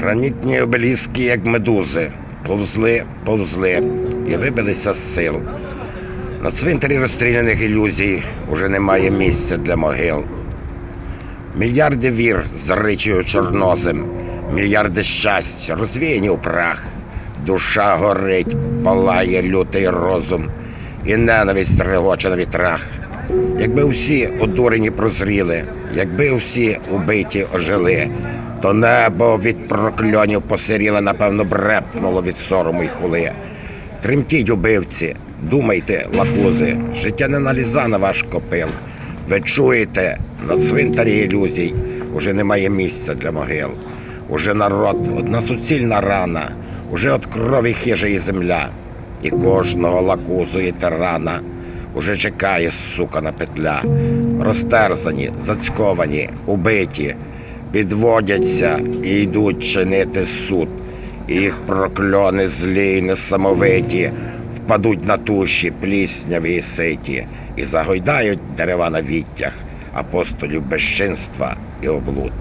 Гранітні обеліски, як медузи, повзли, повзли і вибилися з сил. На цвинтарі розстріляних ілюзій уже немає місця для могил. Мільярди вір з ричою чорнозем, мільярди щастя розвіяні у прах. Душа горить, палає лютий розум, і ненависть регоче на вітрах. Якби всі одурені прозріли, якби всі убиті ожили, то небо від прокльонів посиріле, напевно, брепнуло від сорому й хули. Тремтіть, убивці, думайте, лакузи, життя не наліза на ваш копил. Ви чуєте, на цвинтарі ілюзій уже немає місця для могил. Уже народ, одна суцільна рана, уже от крові хижа земля. І кожного лакузу і тирана уже чекає сукана петля. Розтерзані, зацьковані, убиті, підводяться і йдуть чинити суд. Їх прокльони злі й несамовиті впадуть на туші плісняві і ситі і загойдають дерева на віттях апостолів безчинства і облуд.